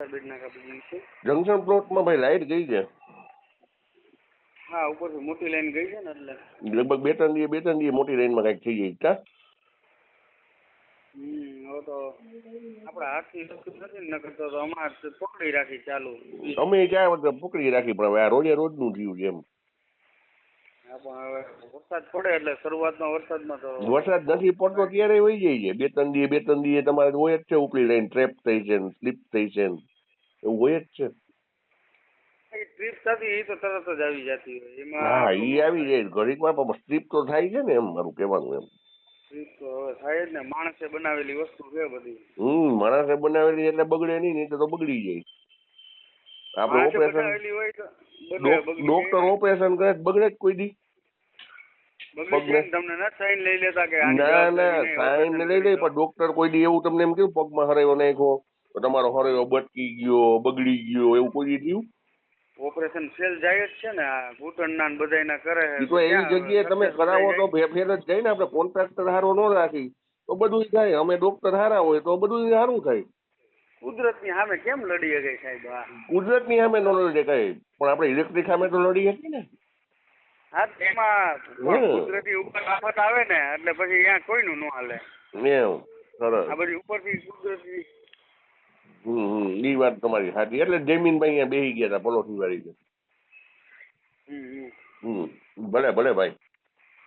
Junction પ્લોટમાં ભાઈ light ગઈ છે. હા ઉપરથી મોટી લાઈન ગઈ છે ને એટલે. લગભગ બે ત્રણ દિવસ બે ત્રણ દિવસ મોટી લાઈનમાં કાંઈક થઈ જાય કા હવે તો આપણા હાથની નથી ને તો અમારે પકડી રાખી ચાલુ. અમે ક્યાં પકડી રાખી પણ હવે આ રોજે રોજનું થયું છે એમ. વરસાદ પડે એટલે શરૂઆતમાં વરસાદમાં તો વરસાદ નથી પડતો ત્યારે વહી જાય છે. બે ત્રણ દિવસ બે ત્રણ દિવસ તમારે હોય જ છે ઉપલી લઈને ટ્રેપ થઈ છે સ્લીપ થઈ છે એવું હોય જ છે. ટ્રીપ થતી એ તો તરત જ આવી જતી હોય. એમાં હા આવી જાય. ઘડીક વાર પણ સ્લીપ તો થાય છે ને એમ મારું કહેવાનું એમ. ટ્રીપ તો હવે થાય જ ને. માણસે બનાવેલી વસ્તુ છે બધી. હમ માણસે બનાવેલી એટલે બગડે નહીં નહીં તો બગડી જાય. આપણે ઓપરેશન ડોક્ટર ઓપરેશન કરે બગડે કોઈ દી. ને ના સાઈન લઈ લે પણ ડોક્ટર કોઈ દી એવું તમને એમ કેવું પગમાં હરાયો નાખ્યો તમારો હરાયો બટકી ગયો બગડી ગયો એવું કોઈ થયું? ઓપરેશન ફેલ જાય જ છે ને આ ઘૂંટણના બધાયના કરે તો એવી જગ્યાએ તમે કરાવો તો ફેર જ જાય ને આપણે કોન્ટ્રાક્ટર હારો ન રાખી તો બધું થાય અમે ડોક્ટર હારા હોય તો બધું સારું થાય. કુદરતની સામે કેમ લડી શકે સાહેબ આ? કુદરતની સામે ન લડી શકાય પણ આપણે ઇલેક્ટ્રિક સામે તો લડી શકીએ ને. હા એમાં કુદરતી ઉપર આફત આવે ને એટલે પછી અહીંયા કોઈનું ન હાલે. મેં સરસ. આ બધી ઉપરથી કુદરતી હમ હમ ઈ વાત તમારી સાચી. એટલે જમીનભાઈ અહીંયા બેસી ગયા હતા પલોઠી વાળી. છે હમ, હમ. હમ ભલે ભલે ભાઈ.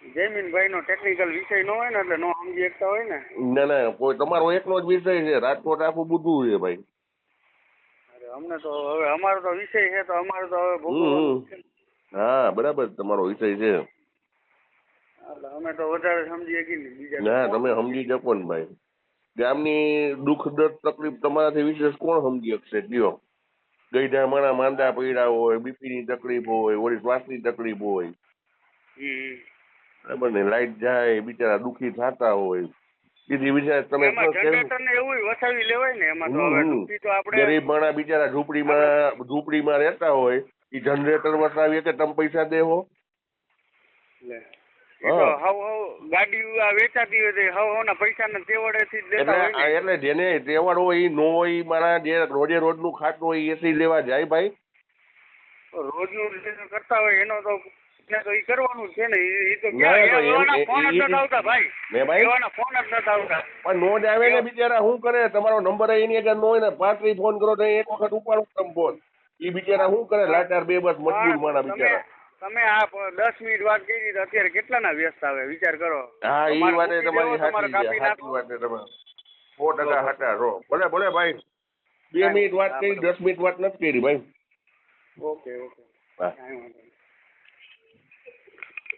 જયમીનભાઈ નો ટેકનિકલ વિષય નો હોય ને એટલે નો સમજી શકતા હોય ને? ના ના કોઈ તમારો એકનો જ વિષય છે. રાજકોટ આખું બધું છે ભાઈ. અરે અમને તો હવે અમારો તો વિષય છે તો અમારો તો હવે ભોગવવાનું છે. હા બરાબર તમારો વિષય છે. એટલે અમે તો વધારે સમજીએ કે નહીં બીજા ના તમે સમજી શકો ને ભાઈ. ગામની દુઃખ દર્દ તકલીફ તમારાથી વિશેષ કોણ સમજી શકશે? કયો ગઈઢા માણા માંદા પીડા હોય બીપીની તકલીફ હોય વળી શ્વાસની તકલીફ હોય. હમ. બરાબર ને લાઈટ જાય બિચારા દુઃખી થતા હોય. બીજી બિચારા તમે એવું વસાવી લેવાય ને એમાં તો હવે તો આપણે ગરીબ માણા બિચારા ઝૂંપડીમાં ઝૂંપડીમાં રહેતા હોય એ જનરેટર વસાવીએ કે તમે પૈસા દેવો? લે. એટલે જેને તહેવાર હોય નો હોય મારા જે રોજે નું ખાતું હોય એસી લેવા જાય ભાઈ. રોજનું કરતા હોય એનો તો તો કરવાનું છે ને તો ના, ક્યાં તો એ- ફોન જ આવતા ભાઈ. ને ભાઈ? એવાના ફોન જ આવતા. પણ નો આવે ને બિચારા શું કરે? તમારો નંબર એની આગળ ન હોય ને પાંત્રી ફોન કરો તો એક વખત ઉપાડો તમે ફોન એ બિચારા શું કરે? લાચાર બે બસ મજબૂર માણા બિચારા. તમે આ દસ મિનિટ વાત કરી અત્યારે અત્યારે કેટલાના વ્યસ્ત આવે? વિચાર કરો. હા એ વાત તમારી સાચી સાચી વાત છે તમે સો ટકા હતા રો. ભલે ભલે ભાઈ. બે મિનિટ વાત કરી દસ મિનિટ વાત નથી કરી ભાઈ. Okay okay. હા.